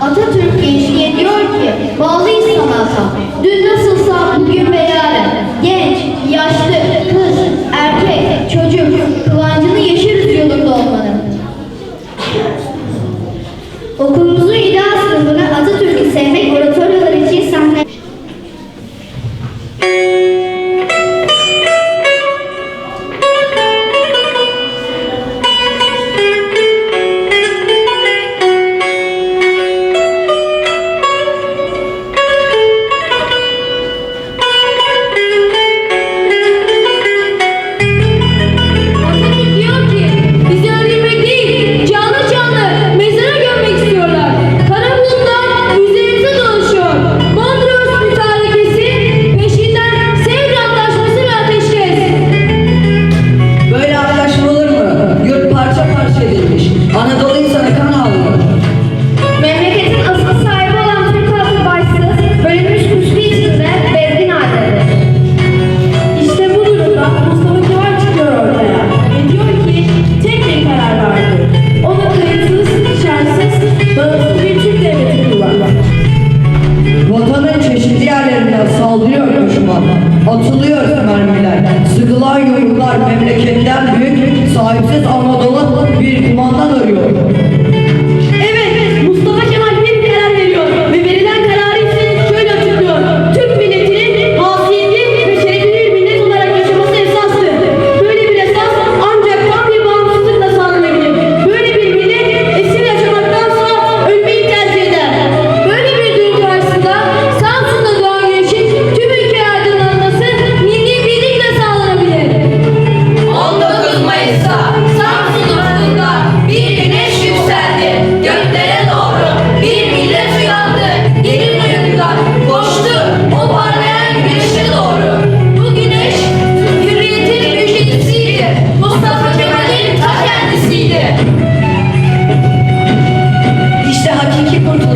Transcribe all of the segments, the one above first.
Atatürk gençliğe diyor ki bağlıyız sanata. Dün nasılsa bugün ve. Genç, yaşlı, kız, erkek, çocuk kıvancını yaşarız yolunda olmanın. Okulumuzu ideal Aynı Rumlar memleketten büyük, sahipsiz Anadolu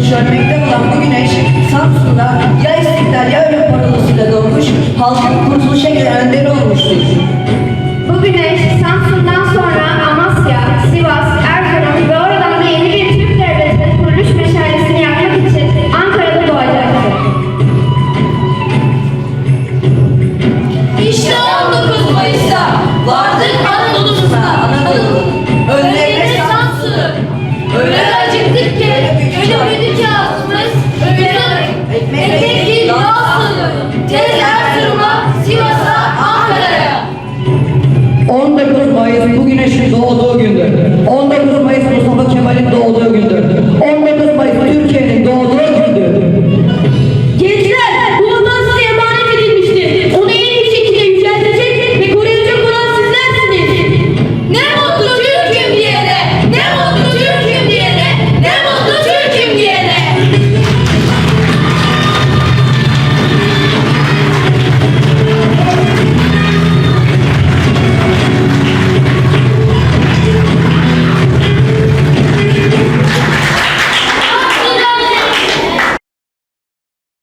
çölmekte olan bu güneş Samsun'da ya istiklal ya ölüm parolasıyla doğmuş, halkın kurtuluşa gelen önderi olmuştur. Bu güneş Samsun'dan sonra Amasya, Sivas, Erzurum ve oradan da yeni bir Türk devletinin kuruluş meşalesini yakmak için Ankara'da doğacaktır. İşte 19 Mayıs'ta vardır Anadolu'muzda Anadolu. Önleri Elimizdeki ağzımız öyle ekmek değil yağ sanıyor. Tez Sivas'a, Ankara'ya. 19 Mayıs bu güneşin doğduğu gündür.